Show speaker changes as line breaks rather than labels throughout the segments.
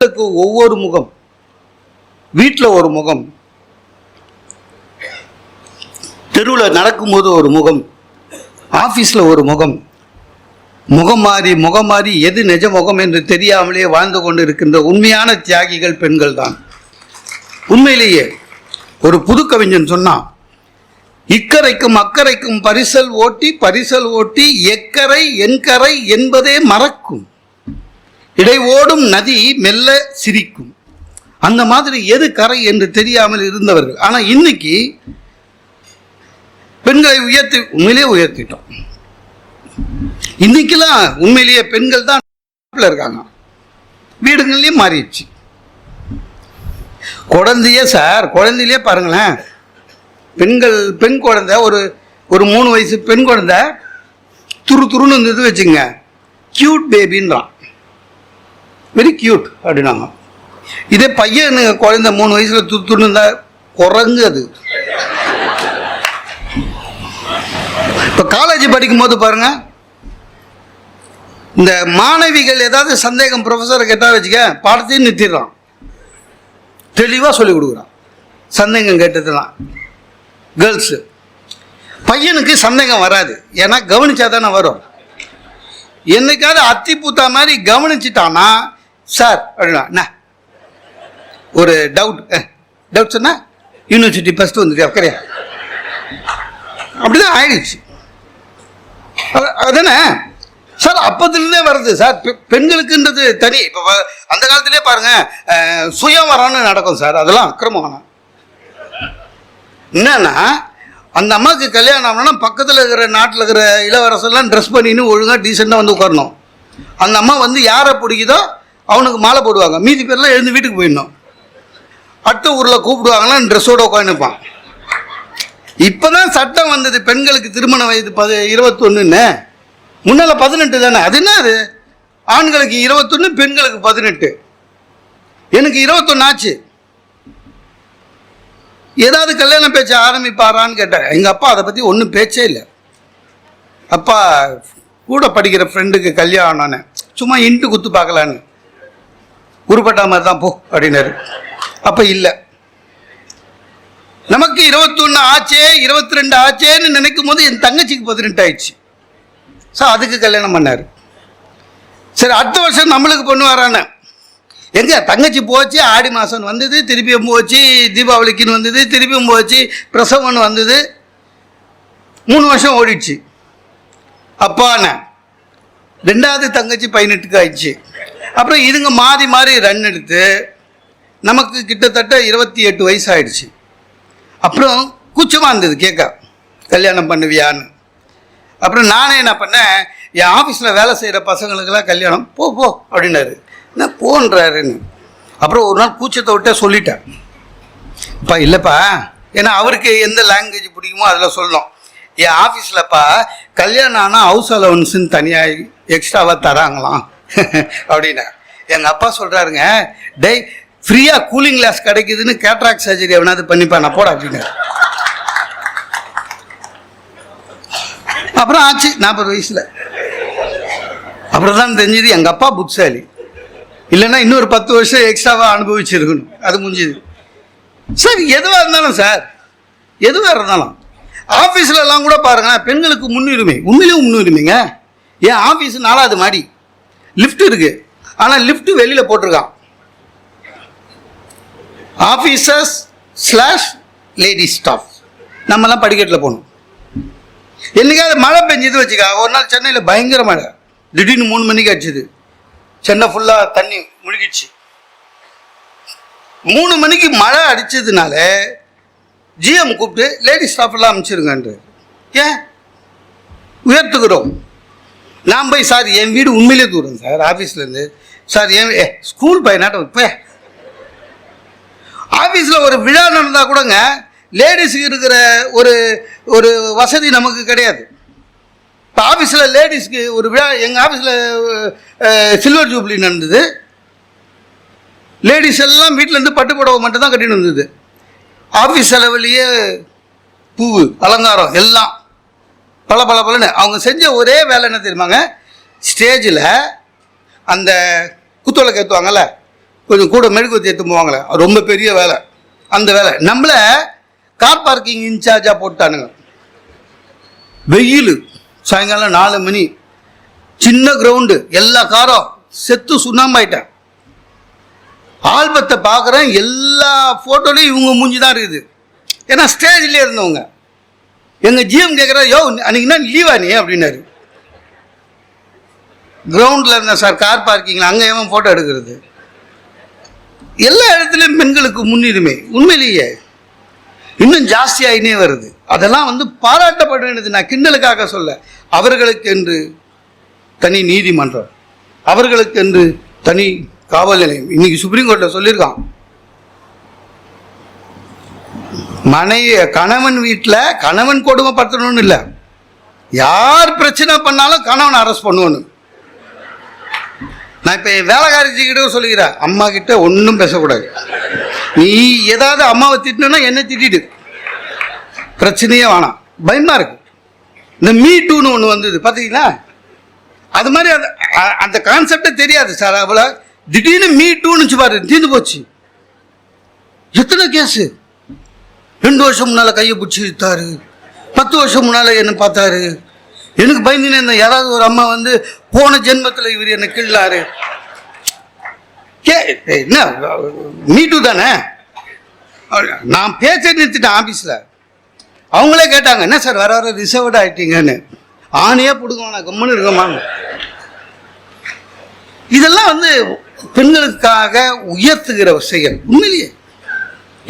பெண்களுக்கு ஒவ்வொரு முகம் வீட்டில் ஒரு முகம் தெருவில் நடக்கும்போது ஒரு முகம் ஆஃபீஸில் ஒரு முகம் முகம் மாறி முகம் மாறி எது நிஜ முகம் என்று தெரியாமலே வாழ்ந்து கொண்டு இருக்கின்ற உண்மையான தியாகிகள் பெண்கள் தான். உண்மையிலேயே ஒரு புது கவிஞன் சொன்னான் இக்கரைக்கும் அக்கரைக்கும் பரிசல் ஓட்டி பரிசல் ஓட்டி எக்கரை என்கரை என்பதே மறக்கும். இடை ஓடும் நதி மெல்ல சிரிக்கும். அந்த மாதிரி எது கரை என்று தெரியாமல் இருந்தவர்கள். ஆனால் இன்னைக்கு பெண்களை உயர்த்தி உண்மையிலேயே உயர்த்திட்டோம். இன்னைக்கெல்லாம் உண்மையிலேயே பெண்கள் தான் இருக்காங்க. வீடுகள்லயும் மாறிடுச்சு. குழந்தையே சார் குழந்தையிலே பாருங்களேன். பெண்கள் பெண் குழந்தை ஒரு ஒரு மூணு வயசு பெண் குழந்தை துரு துருன்னு இருந்தது வச்சுங்க கியூட் பேபின்றான் வெரி கியூட் அப்படின்னாங்க. இதே பையன் குழந்த மூணு வயசுல துத்துன்னு இருந்தா குரங்கு அது. இப்போ காலேஜ் படிக்கும்போது பாருங்க இந்த மாணவிகள் ஏதாவது சந்தேகம் ப்ரொஃபஸரை கேட்டா வச்சுக்க பாடத்தையும் நிறுத்திடுறான். தெளிவாக சொல்லி கொடுக்குறான். சந்தேகம் கேட்டதுலாம் கேர்ள்ஸு பையனுக்கு சந்தேகம் வராது. ஏன்னா கவனிச்சா தானே வரும். என்னைக்காவது அத்தி பூத்தா மாதிரி கவனிச்சிட்டான்னா சார் அப்படின்னா என்ன ஒரு டவுட் டவுட் சொன்னா யூனிவர்சிட்டி ஃபஸ்ட்டு வந்துட்டு அக்கறையா? அப்படிதான் ஆயிடுச்சு. அது- அதானே? சார் அப்பத்துலேருந்தே வருது. சார் பெ- பெண்களுக்குன்றது தனி. இப்போ அந்த காலத்திலே பாருங்க அஹ், சுயவரம்னு நடக்கும் சார். அதெல்லாம் அக்கிரமம். என்னன்னா அந்த அம்மாவுக்கு கல்யாணம் ஆகணும்னா பக்கத்தில் இருக்கிற நாட்டில் இருக்கிற இளவரசெல்லாம் ட்ரெஸ் பண்ணின்னு ஒழுங்காக டீசெண்டாக வந்து உட்காரணும். அந்த அம்மா வந்து யாரை பிடிக்குதோ அவனுக்கு மாலை போடுவாங்க. மீதி பேர்லாம் எழுந்து வீட்டுக்கு போயிடணும். அடுத்த ஊரில் கூப்பிடுவாங்கன்னா ட்ரெஸ்ஸோட உட்காந்துப்பான் இப்போ தான் சட்டம் வந்தது. பெண்களுக்கு திருமண வயது பது இருபத்தொன்னுன்னு. முன்னால் பதினெட்டு தானே? அது என்ன அது? ஆண்களுக்கு இருபத்தொன்று பெண்களுக்கு பதினெட்டு. எனக்கு இருபத்தொன்று ஆச்சு. ஏதாவது கல்யாண பேச்சு ஆரம்பிப்பாரான்னு கேட்டேன். எங்கள் அப்பா அதை பற்றி ஒன்றும் பேச்சே இல்லை. அப்பா கூட படிக்கிற ஃப்ரெண்டுக்கு கல்யாணம்னு சும்மா இன்ட்டு குத்து பார்க்கலான்னு. உருப்பட்டா மாதிரி தான் போ அப்படின்னாரு. அப்போ இல்லை. நமக்கு இருபத்தொன்று ஆச்சே இருபத்தி ரெண்டு ஆச்சேன்னு நினைக்கும் போது என் தங்கச்சிக்கு பதினெட்டு ஆயிடுச்சு. ஸோ அதுக்கு கல்யாணம் பண்ணார். சரி அடுத்த வருஷம் நம்மளுக்கு பண்ணுவாரான்னு எங்க? தங்கச்சி போச்சு ஆடி மாதம் வந்தது திருப்பியும் போச்சு தீபாவளிக்குன்னு வந்தது திருப்பியும் போச்சு பிரசவம்னு வந்தது. மூணு வருஷம் ஓடிடுச்சு. அப்பான ரெண்டாவது தங்கச்சி பதினெட்டுக்கு ஆயிடுச்சு. அப்புறம் இதுங்க மாறி மாறி ரன் எடுத்து நமக்கு கிட்டத்தட்ட இருபத்தி எட்டு வயசு ஆயிடுச்சு அப்புறம் கூச்சமாக இருந்தது கேட்க கல்யாணம் பண்ணுவியான்னு. அப்புறம் நானே என்ன பண்ணேன் என் ஆஃபீஸில் வேலை செய்கிற பசங்களுக்கெல்லாம் கல்யாணம் போ போ அப்படின்னாரு. என்ன போன்றாருன்னு. அப்புறம் ஒரு நாள் கூச்சத்தை விட்டே சொல்லிட்டேன். அப்பா இல்லைப்பா ஏன்னா அவருக்கு எந்த லாங்குவேஜ் பிடிக்குமோ அதில் சொல்லணும். என் ஆஃபீஸில்ப்பா கல்யாணம் ஆனால் ஹவுஸ் அலவன்ஸுன்னு தனியாக எக்ஸ்ட்ராவாக தராங்களாம். அப்படின்னா எங்கள் அப்பா சொல்கிறாருங்க டேய் ஃப்ரீயாக கூலிங் கிளாஸ் கிடைக்குதுன்னு கேட்ராக் சர்ஜரி எவனாவது பண்ணிப்பா நான் போட அப்படின்னு. அப்புறம் ஆச்சு நாற்பது வயசில். அப்புறம் தான் தெரிஞ்சது எங்கள் அப்பா புட்சாலி இல்லைன்னா இன்னொரு பத்து வருஷம் எக்ஸ்ட்ராவாக அனுபவிச்சிருக்கணும். அது முடிஞ்சுது. சார் எதுவாக இருந்தாலும் சார் எதுவாக இருந்தாலும் ஆஃபீஸில் எல்லாம் கூட பாருங்க பெண்களுக்கு முன்னுரிமை உண்மையிலும் முன்னுரிமைங்க. ஏன் ஆஃபீஸ் நாலாவது மாடி. லிஃப்ட் இருக்கு. ஆனால் லிஃப்ட் வெளியில் போட்டிருக்கான். ஆஃபீஸர்ஸ் ஸ்லாஷ் லேடி ஸ்டாஃப் நம்மலாம் படிக்கட்டில் போகணும். என்னைக்காவது மழை பெஞ்சது வச்சுக்கா ஒரு நாள் சென்னையில் பயங்கர மழை. திடீர்னு மூணு மணிக்கு அடிச்சுது. சென்னை ஃபுல்லாக தண்ணி முழுகிடுச்சு. மூணு மணிக்கு மழை அடிச்சதுனால ஜிஎம் கூப்பிட்டு லேடி ஸ்டாஃப் எல்லாம் அனுப்பிச்சிருங்கன்ற ஏன்? உயர்த்துக்கிறோம் நான் போய் சார் என் வீடு உண்மையிலே தூரம் சார் ஆஃபீஸ்லேருந்து சார் என் ஏ ஸ்கூல் பையனாட்டம் இப்போ ஆஃபீஸில் ஒரு விழா நடந்தால் கூடங்க லேடிஸுக்கு இருக்கிற ஒரு ஒரு வசதி நமக்கு கிடையாது. இப்போ ஆஃபீஸில் லேடிஸ்க்கு ஒரு விழா எங்கள் ஆஃபீஸில் சில்வர் ஜூப்ளி நடந்தது. லேடிஸ் எல்லாம் வீட்டிலேருந்து பட்டு புடவை மட்டும் தான் கட்டின்னு வந்தது. ஆஃபீஸ் செலவுலேயே பூவு அலங்காரம் எல்லாம். பல பல பலன்னு. அவங்க செஞ்ச ஒரே வேலை என்ன தெரியுமாங்க? ஸ்டேஜில் அந்த குத்துவிளக்கு ஏற்றுவாங்கல்ல கொஞ்சம் கூட மெழுகுவத்தி ஏற்று போவாங்களே. ரொம்ப பெரிய வேலை. அந்த வேலை. நம்மளை கார் பார்க்கிங் இன்சார்ஜாக போட்டானுங்க வெயில். சாயங்காலம் நாலு மணி. சின்ன கிரவுண்டு எல்லா காரும் செத்து சுண்ணாம்பாயிட்டேன். ஆல்பத்தை பார்க்குறேன். எல்லா ஃபோட்டோலையும் இவங்க மூஞ்சி தான் இருக்குது. ஏன்னா ஸ்டேஜ்லேயே இருந்தவங்க. எங்கள் ஜிஎம் கேட்குறா யோ அன்னைக்கு என்ன லீவா நீ? அப்படின்னாரு. கிரவுண்டில் இருந்தேன் சார் கார் பார்க்கிங்கில் அங்கே எவன் ஃபோட்டோ எடுக்கிறது. எல்லா இடத்துலையும் பெண்களுக்கு முன்னுரிமை. உண்மையிலேயே. இன்னும் ஜாஸ்தியாகினே வருது. அதெல்லாம் வந்து பாராட்டப்பட வேண்டியது நான் கிண்டலுக்காக சொல்ல. அவர்களுக்கு என்று தனி நீதிமன்றம். அவர்களுக்கு என்று தனி காவல் நிலையம். இன்னைக்கு சுப்ரீம் கோர்ட்டில் சொல்லியிருக்கான். மனைவி கணவன் வீட்டில் கணவன் கொடுமைப்படுத்தணும்னு இல்லை. யார் பிரச்சனை பண்ணாலும் கணவன் அரெஸ்ட் பண்ணுவோன்னு நான் இப்போ என் வேலைக்காரிச்சிக்கிட்ட சொல்லிக்கிறேன் அம்மா கிட்ட ஒன்றும் பேசக்கூடாது. நீ ஏதாவது அம்மாவை திட்டணுன்னா என்ன திட்டிடு. பிரச்சனையே வேணாம். பயமாக இருக்கு. இந்த மீ டூன்னு ஒன்று வந்தது பார்த்தீங்களா அது மாதிரி அந்த அந்த கான்செப்டே தெரியாது சார். அவ்வளோ திடீர்னு மீ டூன்னு பாரு தீர்ந்து போச்சு. எத்தனை கேஸு ரெண்டு வருஷம் முன்னால் கையை பிடிச்சி இழுத்தாரு. பத்து வருஷம் முன்னால் என்னை பார்த்தாரு. எனக்கு பயந்துனே இருந்தேன். யாராவது ஒரு அம்மா வந்து போன ஜென்மத்தில் இவர் என்னை கிள்ளாரு. கே என்ன? மீட்டு தானே? நான் பேச நிறுத்திட்டேன் ஆஃபீஸில் அவங்களே கேட்டாங்க என்ன சார் வர வர ரிசர்வ்டு ஆகிட்டீங்கன்னு ஆணையே பிடுங்க நான் கம்முன்னு இருக்கமாங்க இதெல்லாம் வந்து பெண்களுக்காக உயர்த்துகிற செயல். உண்மையிலேயே.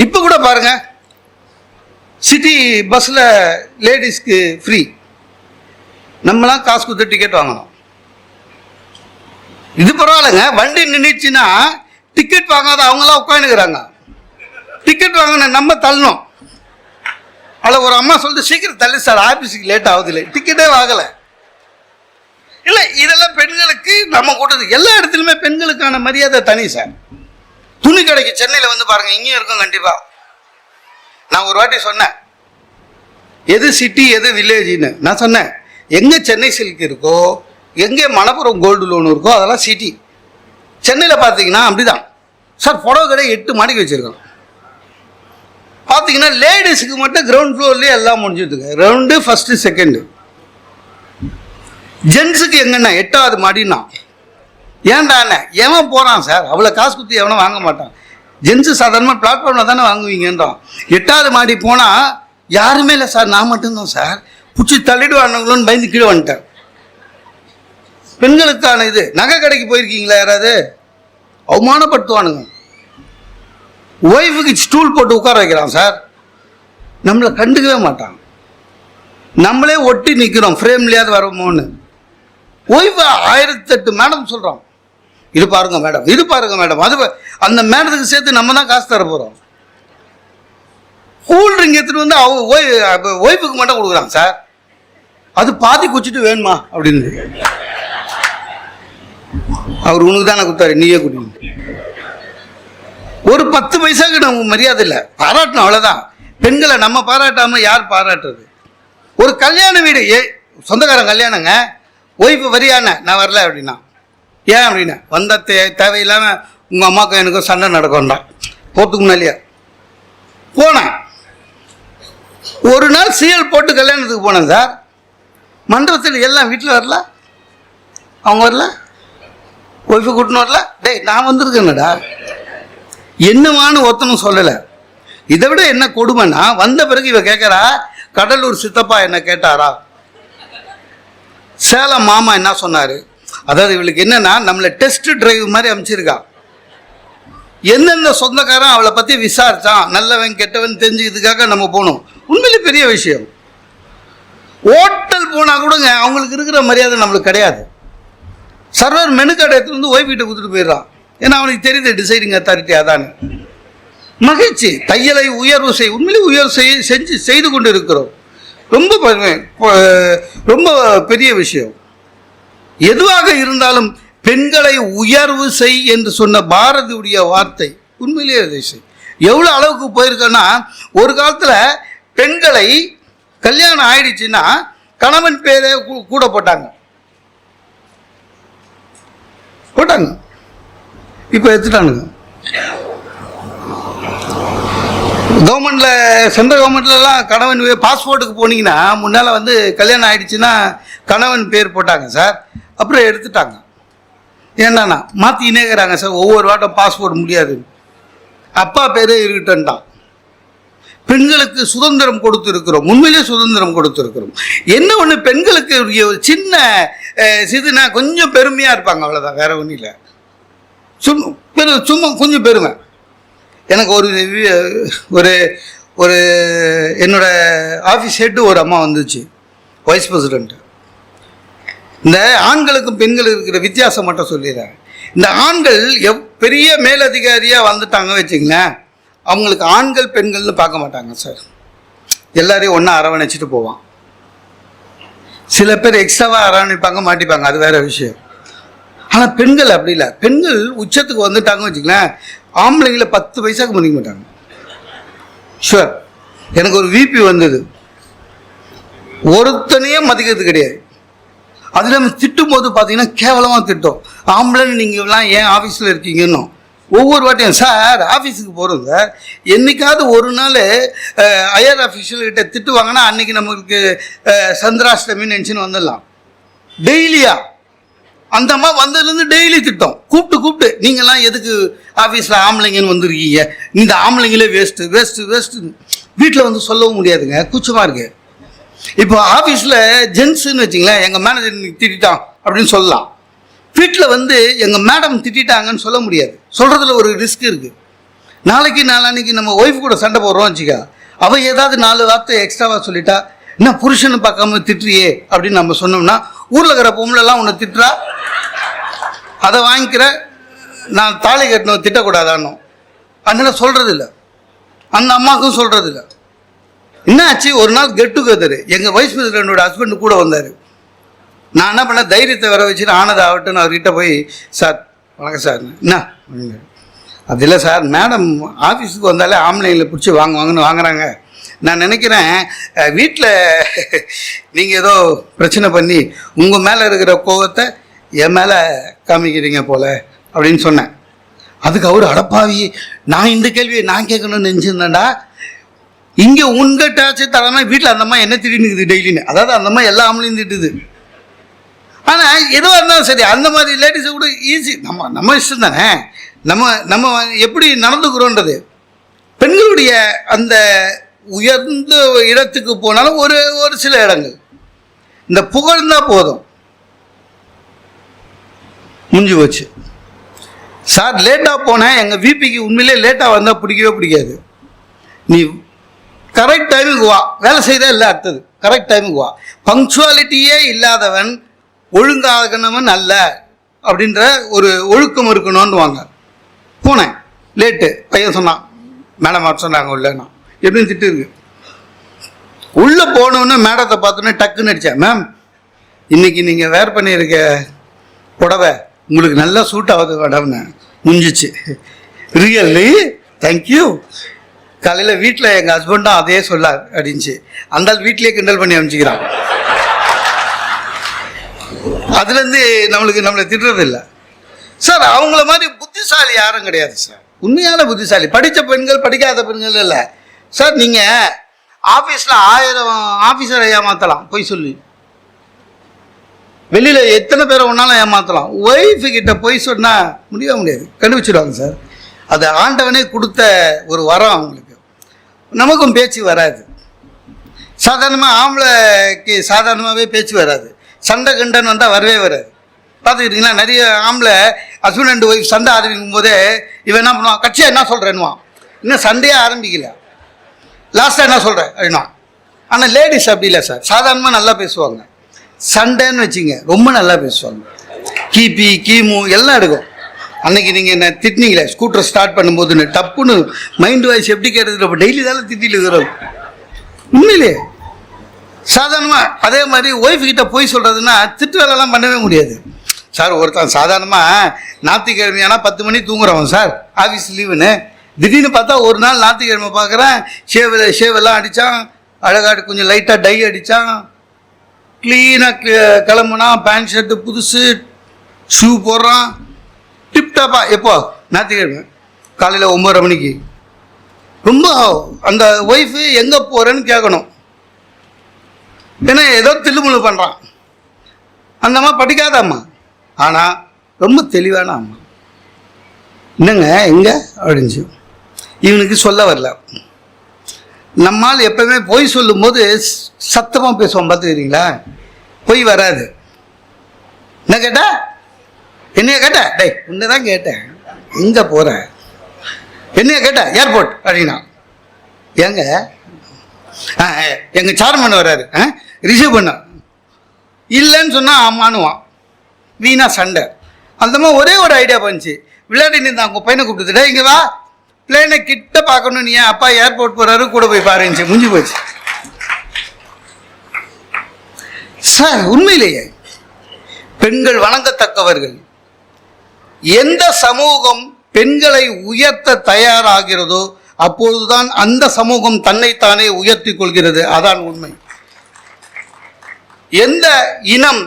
இப்போ கூட பாருங்க சிட்டி பஸ்ஸில் லேடிஸ்க்கு ஃப்ரீ நம்மலாம் காசு கொடுத்து டிக்கெட் வாங்கணும். இது பரவாயில்லைங்க. வண்டி நின்றுச்சுன்னா டிக்கெட் வாங்காத அவங்களாம் உட்காந்துக்கிறாங்க டிக்கெட் வாங்கின நம்ம தள்ளணும். அதில் ஒரு அம்மா சொல்லிட்டு சீக்கிரம் தள்ளி சார் ஆஃபீஸுக்கு லேட் ஆகுது இல்லை. டிக்கெட்டே வாங்கலை. இல்லை இதெல்லாம் பெண்களுக்கு நம்ம கூட்டது எல்லா இடத்துலையுமே பெண்களுக்கான மரியாதை தனி சார். துணி கடைக்கு சென்னையில் வந்து பாருங்கள் இங்கேயும் இருக்கும் கண்டிப்பாக நான் ஒரு வாட்டி சொன்னேன். எது சிட்டி எது வில்லேஜ்னு நான் சொன்னேன் எங்கே சென்னை சில்க் இருக்கோ எங்கே மணப்புரம் கோல்டு லோன் இருக்கோ அதெல்லாம் சிட்டி சென்னையில் பார்த்தீங்கன்னா அப்படிதான். சார் புடவை கடை எட்டு மாடிக்கு வச்சுருக்கோம். பார்த்தீங்கன்னா லேடிஸுக்கு மட்டும் கிரவுண்ட் ஃப்ளோர்லேயே எல்லாம் முடிஞ்சுதுங்க ரவுண்டு ஃபஸ்ட்டு செகண்டு ஜென்ஸுக்கு எங்கன்னா எட்டாவது மாடின்னா ஏன்டாண்ணே எவன் போகிறான் சார் அவ்வளோ காசு கொடுத்து எவனும் வாங்க மாட்டான். ஜென்ஸு சாதாரணமாக பிளாட்ஃபார்மில் தானே வாங்குவீங்கன்றான் எட்டாவது மாடி போனால் யாருமே இல்லை சார் நான் மட்டும்தான் சார். பிடிச்சி தள்ளிடுவானுங்களோன்னு பயந்து கீழே வந்துட்டேன். பெண்களுக்கான இது. நகை கடைக்கு போயிருக்கீங்களா யாராவது? அவமானப்படுத்துவானுங்க. ஒய்ஃபுக்கு ஸ்டூல் போட்டு உட்கார வைக்கிறான் சார். நம்மளை கண்டுக்கவே மாட்டான். நம்மளே ஒட்டி நிற்கிறோம் ஃப்ரேம்லேயாவது வரமோன்னு. ஒய்ஃபு ஆயிரத்தெட்டு மேடம் சொல்கிறோம் இது பாருங்க மேடம் இது பாருங்க மேடம் அது அந்த மேடத்துக்கு சேர்த்து நம்ம தான் காசு தர போகிறோம் கூல் ட்ரிங்க் எடுத்துகிட்டு வந்து அவ ஒய் ஒய்ஃபுக்கு மட்டும் கொடுக்குறாங்க சார் அது பாதி குச்சிட்டு வேணுமா? அப்படின்னு. அவர் உனக்கு தானே கொடுத்தாரு நீயே குடிங்க ஒரு பத்து பைசாக்கு நம்ம மரியாதை இல்லை. பாராட்டணும் அவ்வளோதான் பெண்களை நம்ம பாராட்டாமல் யார் பாராட்டுறது? ஒரு கல்யாண வீடு ஏ சொந்தக்காரன் கல்யாணங்க ஒய்ஃபு வரியாண்ணே நான் வரல அப்படின்னா. ஏன் அப்படின்னா வந்த தே தேவையில்லாமல் உங்கள் அம்மாவுக்கும் எனக்கும் சண்டை நடக்கும்டா போட்டுக்கு முன்னாலேயே போனேன் ஒரு நாள் சீல் போட்டு கல்யாணத்துக்கு போனேன் சார். மண்டபத்தில் எல்லாம் வீட்டில் வரல. அவங்க வரல. ஒய்ஃபு கூட்டின்னு வரல. டேய் நான் வந்திருக்கேன்டா. என்னவான்னு ஒருத்தனும் சொல்லலை. இதை விட என்ன கொடுமைன்னா வந்த பிறகு இவ கேட்குறா கடலூர் சித்தப்பா என்ன கேட்டாரா? சேலம் மாமா என்ன சொன்னார்? அதாவது இவளுக்கு என்னன்னா நம்மளை டெஸ்ட் டிரைவ் மாதிரி அமைச்சிருக்கா. எந்தெந்த சொந்தக்காரன் அவளை பற்றி விசாரிச்சான் நல்லவன் கெட்டவன் தெரிஞ்சுக்கிறதுக்காக நம்ம போகணும் உண்மையிலே பெரிய விஷயம். ஹோட்டல் போனால் கூடங்க அவங்களுக்கு இருக்கிற மரியாதை நம்மளுக்கு கிடையாது. சர்வர் மெனு கடை எடுத்துட்டு வந்து ஒய்ஃப் கிட்ட கொடுத்துட்டு போயிடுறான். ஏன்னா அவனுக்கு தெரியுது டிசைடிங் அத்தாரிட்டி அதானே மகிழ்ச்சி. தையலை உயர்வு செய் உண்மையிலே உயர்வு செய் செஞ்சு செய்து கொண்டு இருக்கிறோம் ரொம்ப ரொம்ப பெரிய விஷயம். எதுவாக இருந்தாலும் பெண்களை உயர்வு செய் என்று சொன்ன பாரதியுடைய வார்த்தை உண்மையிலேயே தேசம் எவ்வளோ அளவுக்கு போயிருக்கேன்னா ஒரு காலத்தில் பெண்களை கல்யாணம் ஆயிடுச்சுன்னா கணவன் பேரை கூட போட்டாங்க. போட்டாங்க. இப்போ எடுத்துட்டானுங்க. கவர்மெண்ட்டில் சென்ட்ரல் கவர்மெண்ட்லலாம் கணவன் பாஸ்போர்ட்டுக்கு போனீங்கன்னா முன்னால் வந்து கல்யாணம் ஆயிடுச்சுன்னா கணவன் பேர் போட்டாங்க சார். அப்புறம் எடுத்துட்டாங்க. என்னன்னா மாற்றினே இருக்கிறாங்க சார் ஒவ்வொரு வாட்டம் பாஸ்போர்ட் முடியாது. அப்பா பேரே இருக்கட்டும்ட்டான் பெண்களுக்கு சுதந்திரம் கொடுத்துருக்கிறோம். உண்மையிலே சுதந்திரம் கொடுத்துருக்கிறோம். என்ன ஒன்று பெண்களுக்கு ஒரு சின்ன சிதுனா கொஞ்சம் பெருமையாக இருப்பாங்க அவ்வளோதான் வேற ஒன்றும் இல்லை. சும் பெரு சும்மா கொஞ்சம் பெருமை. எனக்கு ஒரு ஒரு ஒரு என்னோட ஆஃபீஸ் ஹெட்டு ஒரு அம்மா வந்துச்சு வைஸ் பிரசிடென்ட்டு இந்த ஆண்களுக்கும் பெண்களுக்கும் இருக்கிற வித்தியாசம் மட்டும் சொல்லிடுறேன். இந்த ஆண்கள் எவ் பெரிய மேலதிகாரியாக வந்துட்டாங்க வச்சுங்களேன் அவங்களுக்கு ஆண்கள் பெண்கள்னு பார்க்க மாட்டாங்க சார் எல்லாரையும் ஒன்றா அரவணைச்சிட்டு போவான். சில பேர் எக்ஸ்ட்ராவாக அரவணைப்பாங்க மாட்டிப்பாங்க அது வேற விஷயம். ஆனால் பெண்கள் அப்படி இல்லை. பெண்கள் உச்சத்துக்கு வந்துட்டாங்க வச்சுங்களேன் ஆம்பளைங்களை பத்து பைசாக்கு மதிக்க மாட்டாங்க. ஷுவர் எனக்கு ஒரு விபி வந்தது. ஒருத்தனையே மதிக்கிறது கிடையாது. அது இல்லாமல் திட்டும் போது பார்த்தீங்கன்னா கேவலமாக திட்டோம். ஆம்பளைன்னு நீங்கள்லாம் ஏன் ஆஃபீஸில் இருக்கீங்கன்னு. ஒவ்வொரு வாட்டியும் சார் ஆஃபீஸுக்கு போகிறோம் சார். என்னைக்காவது ஒரு நாள் ஹையர் அஃபீஷியல்கிட்ட திட்டுவாங்கன்னா அன்றைக்கி அன்னைக்கு நம்மளுக்கு சந்திராஷ்டமின்னு நினச்சின்னு வந்துடலாம். டெய்லியா? அந்த அம்மா வந்ததுலேருந்து டெய்லி திட்டம். கூப்பிட்டு கூப்பிட்டு நீங்கள்லாம் எதுக்கு ஆஃபீஸில் ஆம்பளைங்கன்னு வந்திருக்கீங்க? இந்த ஆம்பளைங்களே வேஸ்ட்டு வேஸ்ட்டு வேஸ்ட்டு வீட்டில் வந்து சொல்லவும் முடியாதுங்க. கூச்சமாக இருக்குது இப்போ ஆஃபீஸில் ஜென்ஸுன்னு வச்சிங்களேன் எங்கள் மேனேஜர் இன்னைக்கு திட்டான் அப்படின்னு சொல்லலாம். வீட்டில் வந்து எங்கள் மேடம் திட்டாங்கன்னு சொல்ல முடியாது. சொல்கிறதுல ஒரு ரிஸ்க் இருக்குது நாளைக்கு நாளான்னைக்கு நம்ம ஒய்ஃப் கூட சண்டை போடுறோம் வச்சுக்கா அவள் ஏதாவது நாலு வார்த்தை எக்ஸ்ட்ராவாக சொல்லிட்டா என்ன புருஷனை பார்க்காம திட்டுறியே அப்படின்னு நம்ம சொன்னோம்னா ஊரில் இருக்கிற பொம்பளைலாம் உன்னை திட்டுறா? அதை வாங்கிக்கிற நான் தாலி கட்டணும் திட்டக்கூடாதானோ அதனால் சொல்கிறது இல்லை அந்த அம்மாவுக்கும் சொல்கிறது இல்லை என்ன ஆச்சு ஒரு நாள் கெட் டுகெதர் எங்கள் வைஸ் பிரசிடென்டோட ஹஸ்பண்ட் கூட வந்தார். நான் என்ன பண்ணேன்? தைரியத்தை வர வச்சு ஆனது ஆகட்டும்னு அவர்கிட்ட போய் சார் வணக்கம் சார். என்ன? அது இல்லை சார். மேடம் ஆஃபீஸுக்கு வந்தாலே ஆன்லைனில் பிடிச்சி வாங்க வாங்கன்னு வாங்குறாங்க. நான் நினைக்கிறேன் வீட்டில் நீங்கள் ஏதோ பிரச்சனை பண்ணி உங்கள் மேலே இருக்கிற கோவத்தை என் மேலே காமிக்கிறீங்க போல அப்படின்னு சொன்னேன். அதுக்கு அவர் அடப்பாவி. நான் இந்த கேள்வியை நான் கேட்கணும்னு நினச்சிருந்தேன்டா. இங்கே உங்ககிட்ட தலைமை வீட்டில் அந்த அம்மா என்ன திடீர்னு இருக்குது டெய்லின்னு? அதாவது அந்த அம்மா எல்லா ஆம்பளையும் திட்டுது. ஆனால் எதுவாக இருந்தாலும் சரி அந்த மாதிரி லேடிஸை கூட ஈஸி நம்ம நம்ம இஷ்டம் தானே? நம்ம நம்ம எப்படி நடந்துக்கிறோன்றது? பெண்களுடைய அந்த உயர்ந்த இடத்துக்கு போனாலும் ஒரு ஒரு சில இடங்கள். இந்த புகழ்ந்தா போதும். முடிஞ்சு போச்சு. சார் லேட்டாக போனேன். எங்கள் விபிக்கு உண்மையிலே லேட்டாக வந்தால் பிடிக்கவே பிடிக்காது. நீ கரெக்ட் டைமுக்கு வா. வேலை செய்தா இல்லை அடுத்தது. கரெக்ட் டைமுக்கு வா. பங்க்சுவாலிட்டியே இல்லாதவன் ஒழுங்காகனவன் அல்ல அப்படின்ற ஒரு ஒழுக்கம் இருக்கணும்னு வாங்க போனேன். லேட்டு பையன் சொன்னான். மேடம் அப்படி சொன்னாங்க உள்ளேண்ணா எப்படின்னு திட்டு இருக்கு. உள்ளே போனோன்னே மேடத்தை பார்த்தோன்னே டக்குன்னு அடித்தேன் மேம் இன்னைக்கு நீங்கள் வேர் பண்ணியிருக்க புடவை உங்களுக்கு நல்லா சூட் ஆகுது மேடம்னு முடிஞ்சிச்சு ரியல்லி தேங்க்யூ காலையில் வீட்டில் எங்கள் ஹஸ்பண்டும் அதே சொல்ல அப்படின்ச்சு அந்த வீட்லேயே கிண்டல் பண்ணி அமைச்சிக்கிறான் அதுலேருந்து நம்மளுக்கு நம்மளை திட்டுறது இல்லை. சார் அவங்கள மாதிரி புத்திசாலி யாரும் கிடையாது சார். உண்மையான புத்திசாலி. படித்த பெண்கள் படிக்காத பெண்கள் இல்லை. சார் நீங்கள் ஆஃபீஸில் ஆயிரம் ஆஃபீஸரை ஏமாற்றலாம் போய் சொல்லி. வெளியில் எத்தனை பேரை ஒன்றாலும் ஏமாற்றலாம் ஒய்ஃபு கிட்ட போய் சொன்னால் முடியவே முடியாது. கண்டுபிடிச்சிடுவாங்க சார். அது ஆண்டவனே கொடுத்த ஒரு வரம் அவங்களுக்கு. நமக்கும் பேச்சு வராது. சாதாரணமாக ஆம்பளைக்கு சாதாரணமாகவே பேச்சு வராது. சண்டை கண்டன் வந்தால் வரவே வராது. பார்த்துக்கிட்டிங்களா? நிறைய ஆம்பளை ஹஸ்பண்ட் அண்ட் ஒய்ஃப் சண்டை ஆரம்பிக்கும் போதே இவன் என்ன பண்ணுவான்? கட்சியாக என்ன சொல்கிறேன்னுவான் இன்னும் சண்டையே ஆரம்பிக்கல. லாஸ்ட்டாக என்ன சொல்கிறேன் அப்படின்னா ஆனால் லேடிஸ் அப்படி இல்லை சார் சாதாரணமாக நல்லா பேசுவாங்க. சண்டைன்னு வச்சுங்க ரொம்ப நல்லா பேசுவாங்க. கிபி கிமு எல்லாம் எடுக்கும் அன்னைக்கு நீங்கள் என்ன திட்டினீங்களே? ஸ்கூட்டர் ஸ்டார்ட் பண்ணும்போது டப்புன்னு மைண்ட் வாய்ஸ் எப்படி கேட்டது இப்போ டெய்லி தானே திட்டிட்டு இருக்கிறோம். உண்மையிலே. சாதாரணமாக அதே மாதிரி ஒய்ஃப் கிட்ட போய் சொல்கிறதுன்னா திட்டு வேலைலாம் பண்ணவே முடியாது. சார் ஒருத்தன் சாதாரணமாக ஞாயிற்றுக்கிழமையானா பத்து மணி தூங்குறவன் சார் ஆஃபீஸ் லீவுன்னு திடீர்னு பார்த்தா ஒரு நாள் ஞாயிற்றுக்கிழமை பார்க்குறேன் ஷேவ் ஷேவெல்லாம் அடித்தான் அழகாடு கொஞ்சம் லைட்டாக டை அடித்தான் க்ளீனாக கிளம்புனா பேண்ட் ஷர்ட்டு புதுசு ஷூ போடுறான். டிப்டாப்பா எப்போ? ஞாயிற்றுக்கிழமை. காலையில் ஒம்பது மணிக்கு. ரொம்ப அந்த ஒய்ஃபு எங்கே போகிறேன்னு கேட்கணும் ஏன்னா ஏதோ தில்லுமுழு பண்ணுறான் அந்த அம்மா படிக்காத அம்மா ஆனால் ரொம்ப தெளிவான அம்மா. என்னங்க எங்கே? அப்படிஞ்சு இவனுக்கு சொல்ல வரல. நம்மால் எப்பவுமே பொய் சொல்லும்போது சத்தமாக பேசுவோம் பார்த்துக்கிறீங்களா? பொய் வராது. என்ன கேட்டால் என்னைய கேட்ட? டேய் உன்னை தான் கேட்டேன். எங்கே போகிற என்னைய கேட்ட? ஏர்போர்ட் அப்படின்னா. ஏங்க? ஆ, எங்கள் சேர்மன் வர்றாரு. ஆ ரிசீவ் பண்ண. இல்லைன்னு சொன்னால் ஆமானுவான் வீணா சண்டை. அந்த மாதிரி ஒரே ஒரு ஐடியா பண்ணுச்சு விளையாடி நின்று உங்கள் பையனை கூப்பிட்டுடா இங்கே வா. பிளேனை கிட்ட பார்க்கணும் நீ ஏன்? அப்பா ஏர்போர்ட் போகிறாரு கூட போய் பாருந்துச்சு முடிஞ்சு போச்சு. சார் உண்மையிலேயே பெண்கள் வணங்கத்தக்கவர்கள். எந்த சமூகம் பெண்களை உயர்த்த தயாராகிறதோ அப்பொழுதுதான் அந்த சமூகம் தன்னைத்தானே உயர்த்தி கொள்கிறது. அதான் உண்மை. எந்த இனம்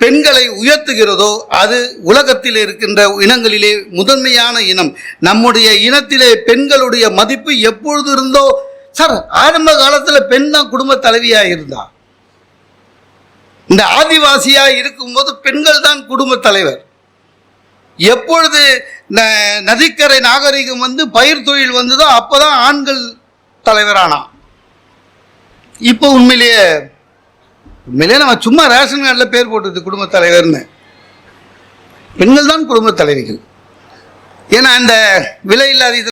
பெண்களை உயர்த்துகிறதோ அது உலகத்தில் இருக்கின்ற இனங்களிலே முதன்மையான இனம். நம்முடைய இனத்திலே பெண்களுடைய மதிப்பு எப்பொழுது இருந்தோ சார் ஆரம்ப காலத்தில் பெண் தான் குடும்ப தலைவியாக இருந்தா. இந்த ஆதிவாசியாக இருக்கும்போது பெண்கள் தான் குடும்ப தலைவர். எப்பொழுது ந- நதிக்கரை நாகரிகம் வந்து பயிர் தொழில் வந்ததோ அப்போதான் ஆண்கள் தலைவரானான் இப்போ உண்மையிலேயே உண்மையிலேயே நம்ம சும்மா ரேஷன் கார்டில் பேர் போட்டது குடும்ப தலைவர்னு. பெண்கள் தான் குடும்ப தலைவிகள். ஏன்னா அந்த விலை இல்லாத